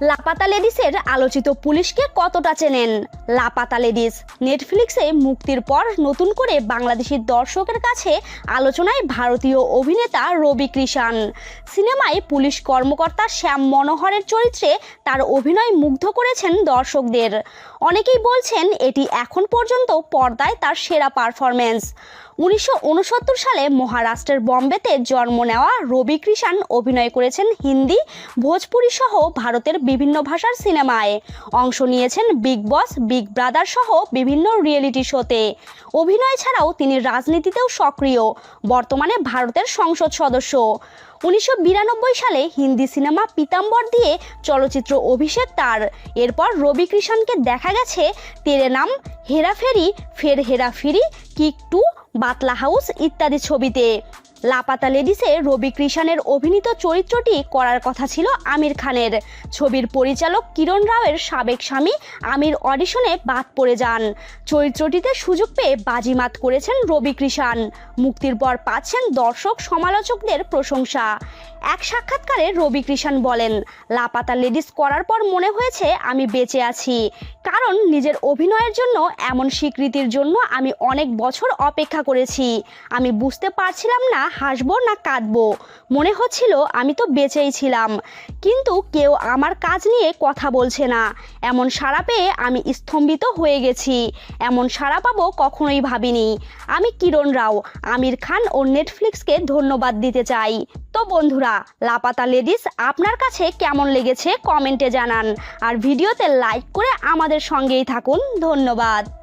লাপাতা লেডিসের আলোচিত পুলিশকে কতটা চেনেন? লাপাতা লেডিস, নেটফ্লিক্সে মুক্তির পর নতুন করে বাংলাদেশি দর্শকের কাছে আলোচনায় ভারতীয় অভিনেতা রবি কৃষাণ। সিনেমায় পুলিশ কর্মকর্তা শ্যাম মনোহরের চরিত্রে তার অভিনয় মুগ্ধ করেছেন দর্শকদের। অনেকেই বলছেন এটি এখন পর্যন্ত পর্দায় তার সেরা পারফরমেন্স উনিশশো উনসত্তর সালে মহারাষ্ট্রের বম্বেতে জন্ম নেওয়া রবি কৃষাণ অভিনয় করেছেন হিন্দি, ভোজপুরি সহ ভারতের বিভিন্ন ভাষার সিনেমায়। অংশ নিয়েছেন বিগ বস বিগ ব্রাদার সহ বিভিন্ন রিয়েলিটি শোতে অভিনয় ছাড়াও তিনি রাজনীতিতেও সক্রিয়, বর্তমানে ভারতের সংসদ সদস্য। উনিশশো বিরানব্বই সালে হিন্দি সিনেমা পিতাম্বর দিয়ে চলচ্চিত্র অভিষেক তার। এরপর রবি কৃষাণকে দেখা গেছে, Tere Naam Hera Pheri Phir Hera Pheri Kick two, Batla House ইত্যাদি ছবিতে। লাপাতা লেডিসে রবি কৃষাণের অভিনীত চরিত্রটি করার কথা ছিল আমির খানের। ছবির পরিচালক কিরণ রাওয়ের সাবেক স্বামী আমির অডিশনে বাদ পড়ে যান। চরিত্রটিতে সুযোগ পেয়ে বাজিমাত করেছেন রবি কৃষাণ। মুক্তির পর পাচ্ছেন দর্শক সমালোচকদের প্রশংসা। এক সাক্ষাৎকারে রবি কৃষাণ বলেন, লাপাতা লেডিস করার পর মনে হয়েছে আমি বেঁচে আছি। কারণ নিজের অভিনয়ের জন্য এমন স্বীকৃতির জন্য আমি অনেক বছর অপেক্ষা করেছি। আমি বুঝতে পারছিলাম না হাসবো না কাঁদবো? মনে হচ্ছিল আমি তো বেঁচেই ছিলাম। কিন্তু কেউ আমার কাজ নিয়ে কথা বলছে না। এমন সাড়া পেয়ে আমি স্তম্ভিত হয়ে গেছি। এমন সাড়া পাবো কখনোই ভাবিনি। আমি কিরণ রাও, আমির খান ও নেটফ্লিক্সকে ধন্যবাদ দিতে চাই। তো বন্ধুরা, লাপাতা লেডিস, আপনার কাছে কেমন লেগেছে কমেন্টে জানান। আর ভিডিওতে লাইক করে আমাদের সঙ্গেই থাকুন। ধন্যবাদ।